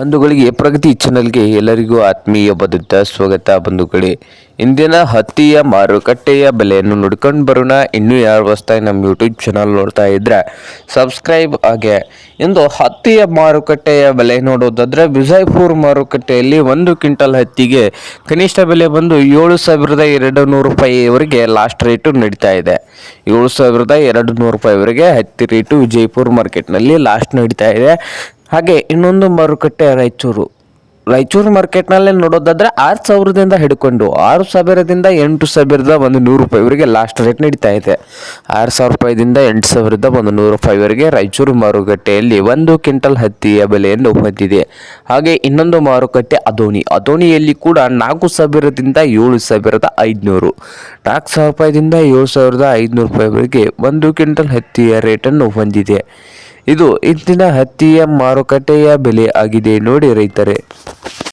ಬಂಧುಗಳಿಗೆ, ಪ್ರಗತಿ ಚಾನಲ್ಗೆ ಎಲ್ಲರಿಗೂ ಆತ್ಮೀಯ ಬದುತ್ತ ಸ್ವಾಗತ ಬಂಧುಗಳೇ. ಇಂದಿನ ಹತ್ತಿಯ ಮಾರುಕಟ್ಟೆಯ ಬೆಲೆಯನ್ನು ನೋಡ್ಕೊಂಡು ಬರೋಣ. ಇನ್ನೂ ಯಾರು ಹೊಸ್ತಾಗಿ ನಮ್ಮ ಯೂಟ್ಯೂಬ್ ಚಾನಲ್ ನೋಡ್ತಾ ಇದ್ರೆ ಸಬ್ಸ್ಕ್ರೈಬ್ ಹಾಗೆ. ಇಂದು ಹತ್ತಿಯ ಮಾರುಕಟ್ಟೆಯ ಬೆಲೆ ನೋಡೋದಾದ್ರೆ ವಿಜಯಪುರ ಮಾರುಕಟ್ಟೆಯಲ್ಲಿ ಒಂದು ಕ್ವಿಂಟಲ್ ಹತ್ತಿಗೆ ಕನಿಷ್ಠ ಬೆಲೆ ಬಂದು ಏಳು ಸಾವಿರದ ಎರಡು ನೂರು ರೂಪಾಯಿವರೆಗೆ ಲಾಸ್ಟ್ ರೇಟು ನಡೀತಾ ಇದೆ. ಏಳು ಸಾವಿರದ ಎರಡು ನೂರು ರೂಪಾಯಿವರೆಗೆ ಹತ್ತಿ ರೇಟು ವಿಜಯಪುರ ಮಾರ್ಕೆಟ್ನಲ್ಲಿ ಲಾಸ್ಟ್ ನಡೀತಾ ಇದೆ. ಹಾಗೆ ಇನ್ನೊಂದು ಮಾರುಕಟ್ಟೆ ರಾಯಚೂರು. ರಾಯಚೂರು ಮಾರ್ಕೆಟ್ನಲ್ಲೇ ನೋಡೋದಾದ್ರೆ ಆರು ಸಾವಿರದಿಂದ ಹಿಡ್ಕೊಂಡು ಆರು ಸಾವಿರದಿಂದ ಎಂಟು ಸಾವಿರದ ಒಂದು ನೂರು ರೂಪಾಯಿವರೆಗೆ ಲಾಸ್ಟ್ ರೇಟ್ ನಡೀತಾ ಇದೆ. ಆರು ಸಾವಿರ ರೂಪಾಯಿದಿಂದ ಎಂಟು ಸಾವಿರದ ಒಂದು ನೂರು ರೂಪಾಯಿವರೆಗೆ ರಾಯಚೂರು ಮಾರುಕಟ್ಟೆಯಲ್ಲಿ ಒಂದು ಕ್ವಿಂಟಲ್ ಹತ್ತಿಯ ಬೆಲೆಯನ್ನು ಹೊಂದಿದೆ. ಹಾಗೆ ಇನ್ನೊಂದು ಮಾರುಕಟ್ಟೆ ಅದೋಣಿ. ಅದೋಣಿಯಲ್ಲಿ ಕೂಡ ನಾಲ್ಕು ಸಾವಿರದಿಂದ ಏಳು ಸಾವಿರದ ಐದುನೂರು. ನಾಲ್ಕು ಸಾವಿರ ರೂಪಾಯಿದಿಂದ ಏಳು ಸಾವಿರದ ಐದುನೂರು ರೂಪಾಯಿವರೆಗೆ ಒಂದು ಕ್ವಿಂಟಲ್ ಹತ್ತಿಯ ರೇಟನ್ನು ಹೊಂದಿದೆ. ಇದು ಇಂದಿನ ಹತ್ತಿಯ ಮಾರುಕಟ್ಟೆಯ ಬೆಲೆ ಆಗಿದೆ ನೋಡಿ ರೈತರೇ.